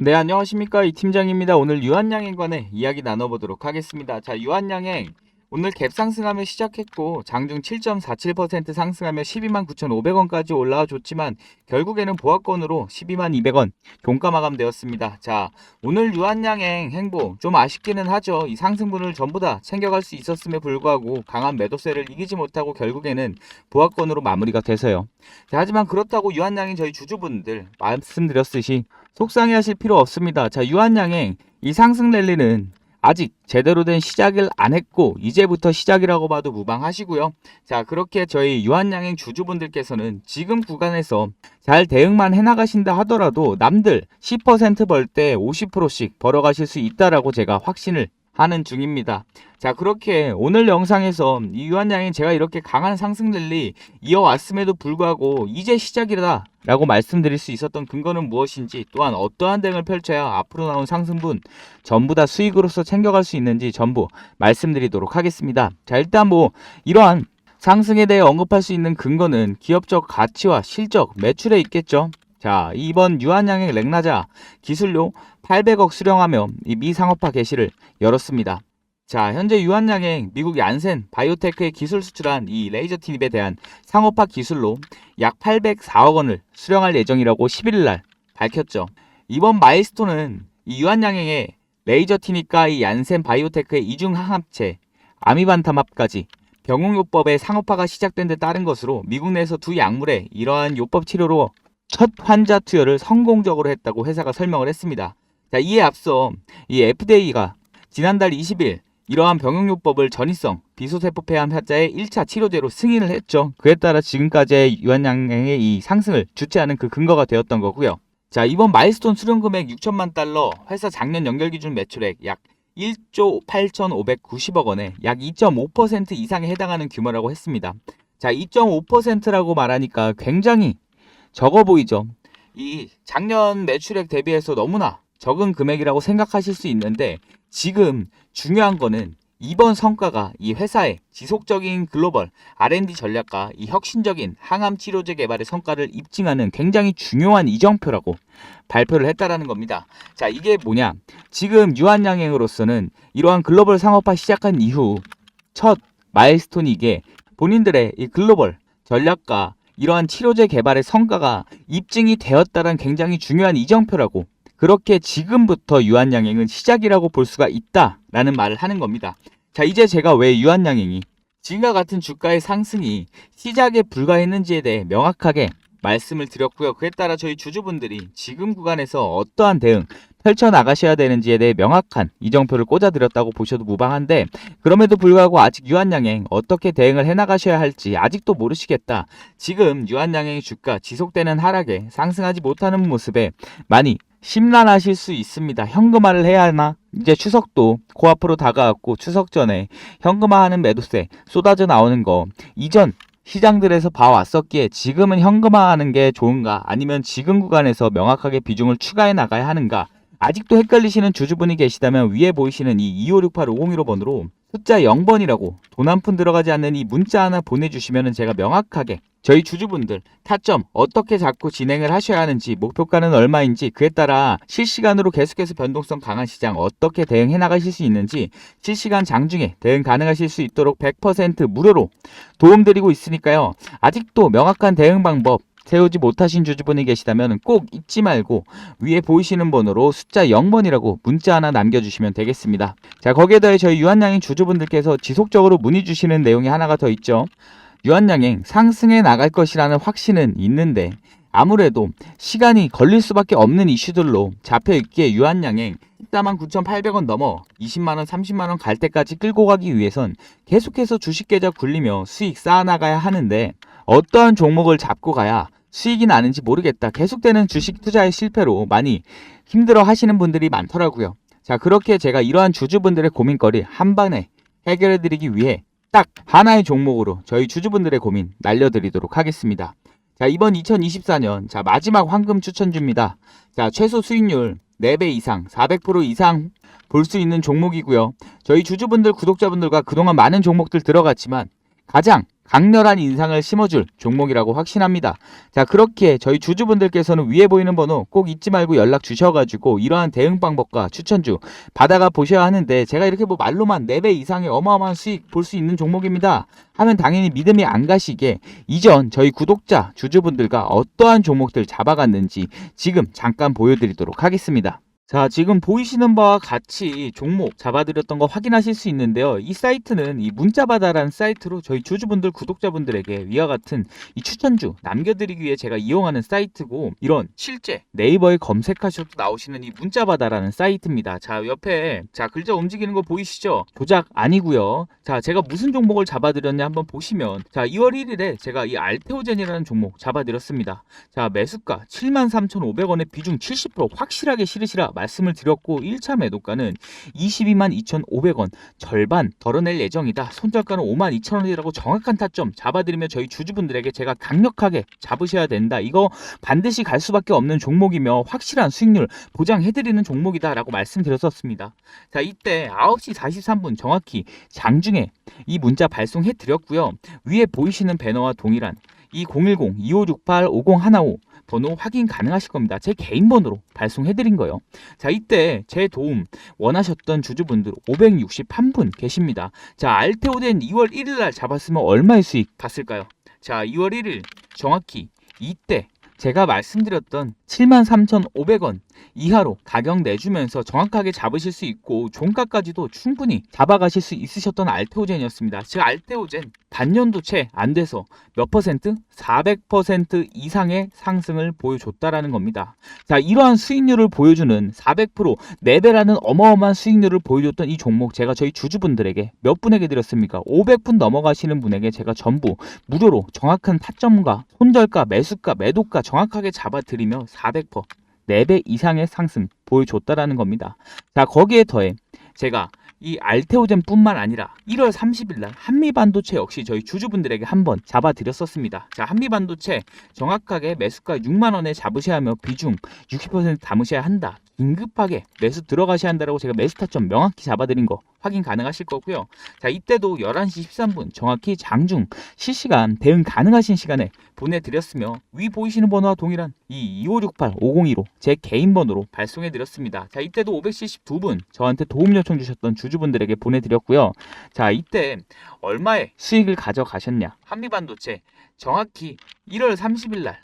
네, 안녕하십니까. 이 팀장입니다. 오늘 유한양행 관해 이야기 나눠보도록 하겠습니다. 자, 유한양행 오늘 갭 상승하며 시작했고 장중 7.47% 상승하며 12만 9,500원까지 올라와 줬지만 결국에는 보합권으로 12만 200원 종가 마감되었습니다. 자, 오늘 유한양행 행보 좀 아쉽기는 하죠. 이 상승분을 전부 다 챙겨갈 수 있었음에 불구하고 강한 매도세를 이기지 못하고 결국에는 보합권으로 마무리가 돼서요. 자, 하지만 그렇다고 유한양행 저희 주주분들 말씀드렸듯이 속상해하실 필요 없습니다. 자, 유한양행 이 상승 랠리는 아직 제대로 된 시작을 안 했고 이제부터 시작이라고 봐도 무방하시고요. 자, 그렇게 저희 유한양행 주주분들께서는 지금 구간에서 잘 대응만 해나가신다 하더라도 남들 10%벌 때 50%씩 벌어가실 수 있다라고 제가 확신을 하는 중입니다. 자, 그렇게 오늘 영상에서 이 유한양행 제가 이렇게 강한 상승 랠리 이어왔음에도 불구하고 이제 시작이다 라고 말씀드릴 수 있었던 근거는 무엇인지 또한 어떠한 대응을 펼쳐야 앞으로 나온 상승분 전부 다 수익으로서 챙겨갈 수 있는지 전부 말씀드리도록 하겠습니다. 자, 일단 뭐 이러한 상승에 대해 언급할 수 있는 근거는 기업적 가치와 실적, 매출에 있겠죠. 자, 이번 유한양행 렉나자 기술료 800억 수령하며 이 미상업화 개시를 열었습니다. 자, 현재 유한양행 미국 얀센 바이오테크에 기술 수출한 이 레이저 팁에 대한 상업화 기술로 약 804억 원을 수령할 예정이라고 11일 날 밝혔죠. 이번 마일스톤은 이 유한양행의 레이저 티니까 이 얀센 바이오테크의 이중 항합체 아미반탐합까지 병용요법의 상업화가 시작된 데 따른 것으로 미국 내에서 두 약물의 이러한 요법 치료로 첫 환자 투여를 성공적으로 했다고 회사가 설명을 했습니다. 자, 이에 앞서 이 FDA가 지난달 20일 이러한 병용요법을 전이성 비소세포 폐암 환자의 1차 치료제로 승인을 했죠. 그에 따라 지금까지의 유한양행의 이 상승을 주체하는 그 근거가 되었던 거고요. 자, 이번 마일스톤 수령 금액 6천만 달러, 회사 작년 연결 기준 매출액 약 1조 8,590억 원에 약 2.5% 이상에 해당하는 규모라고 했습니다. 자, 2.5%라고 말하니까 굉장히 적어 보이죠. 이 작년 매출액 대비해서 너무나 적은 금액이라고 생각하실 수 있는데 지금 중요한 거는 이번 성과가 이 회사의 지속적인 글로벌 R&D 전략과 이 혁신적인 항암 치료제 개발의 성과를 입증하는 굉장히 중요한 이정표라고 발표를 했다라는 겁니다. 자, 이게 뭐냐? 지금 유한양행으로서는 이러한 글로벌 상업화 시작한 이후 첫 마일스톤이 이게 본인들의 이 글로벌 전략과 이러한 치료제 개발의 성과가 입증이 되었다는 굉장히 중요한 이정표라고 그렇게 지금부터 유한양행은 시작이라고 볼 수가 있다라는 말을 하는 겁니다. 자, 이제 제가 왜 유한양행이 지금과 같은 주가의 상승이 시작에 불과했는지에 대해 명확하게 말씀을 드렸고요. 그에 따라 저희 주주분들이 지금 구간에서 어떠한 대응 펼쳐 나가셔야 되는지에 대해 명확한 이정표를 꽂아드렸다고 보셔도 무방한데 그럼에도 불구하고 아직 유한양행 어떻게 대응을 해나가셔야 할지 아직도 모르시겠다. 지금 유한양행의 주가 지속되는 하락에 상승하지 못하는 모습에 많이 심란하실 수 있습니다. 현금화를 해야 하나? 이제 추석도 코앞으로 다가왔고 추석 전에 현금화하는 매도세 쏟아져 나오는 거 이전 시장들에서 봐왔었기에 지금은 현금화하는 게 좋은가? 아니면 지금 구간에서 명확하게 비중을 추가해 나가야 하는가? 아직도 헷갈리시는 주주분이 계시다면 위에 보이시는 이 2568-5015번으로 숫자 0번이라고 돈 한 푼 들어가지 않는 이 문자 하나 보내주시면 제가 명확하게 저희 주주분들 타점 어떻게 잡고 진행을 하셔야 하는지 목표가는 얼마인지 그에 따라 실시간으로 계속해서 변동성 강한 시장 어떻게 대응해 나가실 수 있는지 실시간 장중에 대응 가능하실 수 있도록 100% 무료로 도움드리고 있으니까요. 아직도 명확한 대응 방법 세우지 못하신 주주분이 계시다면 꼭 잊지 말고 위에 보이시는 번호로 숫자 0번이라고 문자 하나 남겨주시면 되겠습니다. 자 거기에 더해 저희 유한양행 주주분들께서 지속적으로 문의 주시는 내용이 하나가 더 있죠. 유한양행 상승해 나갈 것이라는 확신은 있는데 아무래도 시간이 걸릴 수밖에 없는 이슈들로 잡혀있기에 유한양행 14만 9,800원 넘어 20만원, 30만원 갈 때까지 끌고 가기 위해선 계속해서 주식 계좌 굴리며 수익 쌓아나가야 하는데 어떠한 종목을 잡고 가야 수익이 나는지 모르겠다. 계속되는 주식 투자의 실패로 많이 힘들어 하시는 분들이 많더라고요. 자, 그렇게 제가 이러한 주주분들의 고민거리 한 번에 해결해 드리기 위해 딱 하나의 종목으로 저희 주주분들의 고민 날려드리도록 하겠습니다. 자, 이번 2024년 자, 마지막 황금 추천주입니다. 자, 최소 수익률 4배 이상, 400% 이상 볼 수 있는 종목이고요. 저희 주주분들, 구독자분들과 그동안 많은 종목들 들어갔지만 가장 강렬한 인상을 심어줄 종목이라고 확신합니다. 자, 그렇게 저희 주주분들께서는 위에 보이는 번호 꼭 잊지 말고 연락 주셔가지고 이러한 대응 방법과 추천주 받아가 보셔야 하는데 제가 이렇게 뭐 말로만 4배 이상의 어마어마한 수익 볼 수 있는 종목입니다. 하면 당연히 믿음이 안 가시게 이전 저희 구독자 주주분들과 어떠한 종목들 잡아갔는지 지금 잠깐 보여드리도록 하겠습니다. 자, 지금 보이시는 바와 같이 종목 잡아드렸던 거 확인하실 수 있는데요. 이 사이트는 이 문자바다라는 사이트로 저희 주주분들, 구독자분들에게 위와 같은 이 추천주 남겨드리기 위해 제가 이용하는 사이트고 이런 실제 네이버에 검색하셔도 나오시는 이 문자바다라는 사이트입니다. 자, 옆에 자 글자 움직이는 거 보이시죠? 조작 아니고요. 자, 제가 무슨 종목을 잡아드렸냐 한번 보시면 자, 2월 1일에 제가 이 알테오젠이라는 종목 잡아드렸습니다. 자, 매수가 73,500원에 비중 70% 확실하게 실으시라 말씀을 드렸고 1차 매도가는 22만 2,500원 절반 덜어낼 예정이다. 손절가는 5만 2천원이라고 정확한 타점 잡아드리며 저희 주주분들에게 제가 강력하게 잡으셔야 된다. 이거 반드시 갈 수밖에 없는 종목이며 확실한 수익률 보장해드리는 종목이다라고 말씀드렸었습니다. 자 이때 9시 43분 정확히 장중에 이 문자 발송해 드렸고요. 위에 보이시는 배너와 동일한 이 010-2568-5015 번호 확인 가능하실 겁니다. 제 개인 번호로 발송해 드린 거예요. 자, 이때 제 도움 원하셨던 주주분들 561분 계십니다. 자, 알테오덴 2월 1일 날 잡았으면 얼마의 수익 봤을까요? 자, 2월 1일 정확히 이때 제가 말씀드렸던 73,500원 이하로 가격 내주면서 정확하게 잡으실 수 있고 종가까지도 충분히 잡아가실 수 있으셨던 알테오젠이었습니다. 즉 알테오젠 반년도 채 안 돼서 몇 퍼센트? 400% 이상의 상승을 보여줬다라는 겁니다. 자 이러한 수익률을 보여주는 400% 4배라는 어마어마한 수익률을 보여줬던 이 종목 제가 저희 주주분들에게 몇 분에게 드렸습니까? 500분 넘어가시는 분에게 제가 전부 무료로 정확한 타점과 손절가, 매수가, 매도가 정확하게 잡아드리며 400% 4배 이상의 상승 보여줬다라는 겁니다. 자, 거기에 더해 제가 이 알테오젠 뿐만 아니라 1월 30일 날 한미반도체 역시 저희 주주분들에게 한번 잡아드렸었습니다. 자, 한미반도체 정확하게 매수가 6만 원에 잡으셔야 하며 비중 60% 담으셔야 한다. 긴급하게 매수 들어가셔야 한다라고 제가 매수 타점 명확히 잡아드린 거 확인 가능하실 거고요. 자, 이때도 11시 13분 정확히 장중 실시간 대응 가능하신 시간에 보내드렸으며 위 보이시는 번호와 동일한 이 2568-5015 제 개인 번호로 발송해 드렸습니다. 자, 이때도 572분 저한테 도움 요청 주셨던 주주분들에게 보내드렸고요. 자, 이때 얼마의 수익을 가져가셨냐? 한미반도체 정확히 1월 30일 날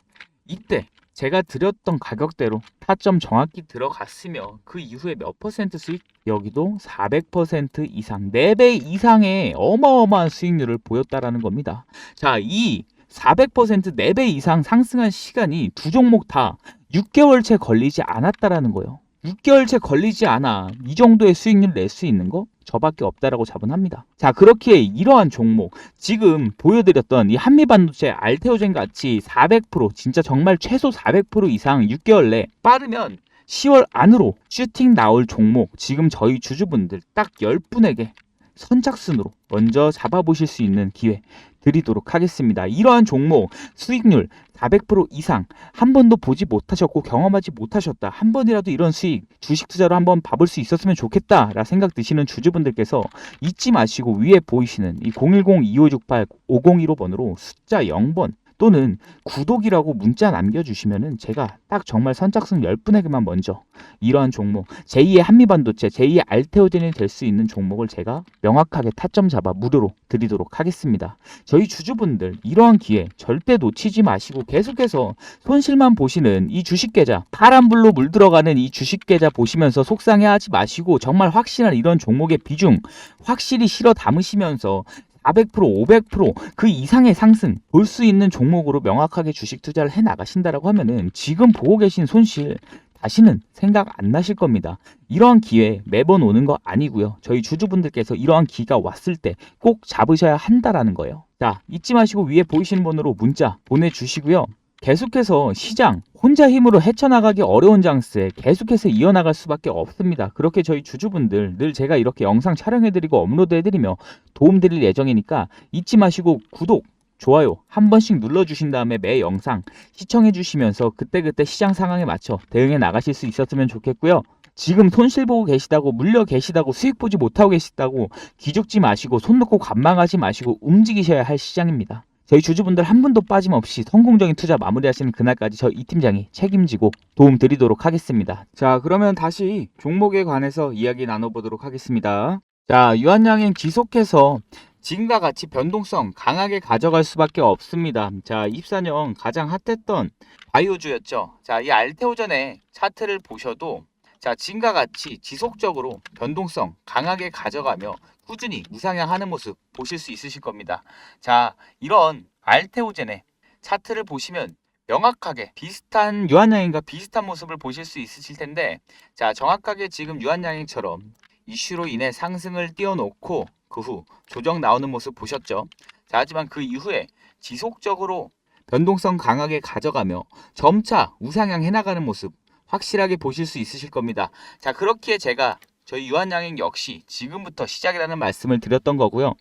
이때 제가 드렸던 가격대로 타점 정확히 들어갔으며 그 이후에 몇 퍼센트 수익? 여기도 400% 이상, 4배 이상의 어마어마한 수익률을 보였다라는 겁니다. 자, 이 400% 4배 이상 상승한 시간이 두 종목 다 6개월째 걸리지 않았다라는 거예요. 6개월째 걸리지 않아 이 정도의 수익률 낼 수 있는 거 저밖에 없다라고 자본합니다. 자 그렇게 이러한 종목 지금 보여드렸던 이 한미반도체 알테오젠 같이 400% 진짜 정말 최소 400% 이상 6개월 내 빠르면 10월 안으로 슈팅 나올 종목 지금 저희 주주분들 딱 10분에게 선착순으로 먼저 잡아보실 수 있는 기회 드리도록 하겠습니다. 이러한 종목 수익률 400% 이상 한 번도 보지 못하셨고 경험하지 못하셨다. 한 번이라도 이런 수익 주식 투자로 한번 봐볼 수 있었으면 좋겠다라 생각 드시는 주주분들께서 잊지 마시고 위에 보이시는 이 010-2568-5015 번호로 숫자 0번 또는 구독이라고 문자 남겨주시면은 제가 딱 정말 선착순 10분에게만 먼저 이러한 종목 제2의 한미반도체 제2의 알테오젠이 될 수 있는 종목을 제가 명확하게 타점 잡아 무료로 드리도록 하겠습니다. 저희 주주분들 이러한 기회 절대 놓치지 마시고 계속해서 손실만 보시는 이 주식 계좌 파란불로 물들어가는 이 주식 계좌 보시면서 속상해하지 마시고 정말 확실한 이런 종목의 비중 확실히 실어 담으시면서 400% 500%그 이상의 상승 볼 수 있는 종목으로 명확하게 주식 투자를 해 나가신다라고 하면은 지금 보고 계신 손실 다시는 생각 안 나실 겁니다. 이러한 기회 매번 오는 거 아니고요. 저희 주주분들께서 이러한 기가 왔을 때 꼭 잡으셔야 한다라는 거예요. 자, 잊지 마시고 위에 보이시는 번호로 문자 보내주시고요. 계속해서 시장 혼자 힘으로 헤쳐나가기 어려운 장세 계속해서 이어나갈 수밖에 없습니다. 그렇게 저희 주주분들 늘 제가 이렇게 영상 촬영해드리고 업로드해드리며 도움드릴 예정이니까 잊지 마시고 구독, 좋아요 한 번씩 눌러주신 다음에 매 영상 시청해주시면서 그때그때 시장 상황에 맞춰 대응해 나가실 수 있었으면 좋겠고요. 지금 손실 보고 계시다고 물려 계시다고 수익 보지 못하고 계시다고 기죽지 마시고 손 놓고 관망하지 마시고 움직이셔야 할 시장입니다. 저희 주주분들 한 분도 빠짐없이 성공적인 투자 마무리하시는 그날까지 저 이 팀장이 책임지고 도움 드리도록 하겠습니다. 자, 그러면 다시 종목에 관해서 이야기 나눠보도록 하겠습니다. 자, 유한양행 지속해서 지금과 같이 변동성 강하게 가져갈 수밖에 없습니다. 자, 24년 가장 핫했던 바이오주였죠. 자, 이 알테오전의 차트를 보셔도 자, 지금과 같이 지속적으로 변동성 강하게 가져가며 꾸준히 우상향하는 모습 보실 수 있으실 겁니다. 자, 이런 알테오젠의 차트를 보시면 명확하게 비슷한 유한양행과 비슷한 모습을 보실 수 있으실 텐데 자, 정확하게 지금 유한양행처럼 이슈로 인해 상승을 띄워놓고 그 후 조정 나오는 모습 보셨죠? 자, 하지만 그 이후에 지속적으로 변동성 강하게 가져가며 점차 우상향 해나가는 모습 확실하게 보실 수 있으실 겁니다. 자, 그렇기에 제가 저희 유한양행 역시 지금부터 시작이라는 말씀을 드렸던 거고요.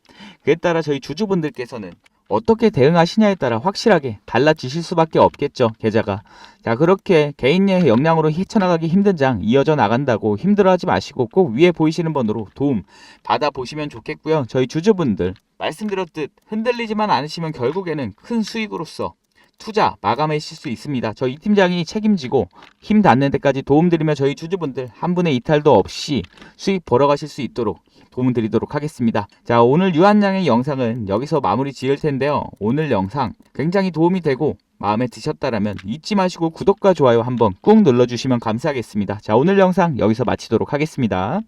그에 따라 저희 주주분들께서는 어떻게 대응하시냐에 따라 확실하게 달라지실 수밖에 없겠죠, 계좌가. 자, 그렇게 개인의 역량으로 헤쳐나가기 힘든 장 이어져 나간다고 힘들어하지 마시고 꼭 위에 보이시는 번호로 도움 받아보시면 좋겠고요. 저희 주주분들 말씀드렸듯 흔들리지만 않으시면 결국에는 큰 수익으로서 투자 마감하실 수 있습니다. 저희 이 팀장이 책임지고 힘 닿는 데까지 도움드리며 저희 주주분들 한 분의 이탈도 없이 수익 벌어가실 수 있도록 도움 드리도록 하겠습니다. 자, 오늘 유한양의 영상은 여기서 마무리 지을 텐데요. 오늘 영상 굉장히 도움이 되고 마음에 드셨다라면 잊지 마시고 구독과 좋아요 한번 꾹 눌러주시면 감사하겠습니다. 자, 오늘 영상 여기서 마치도록 하겠습니다.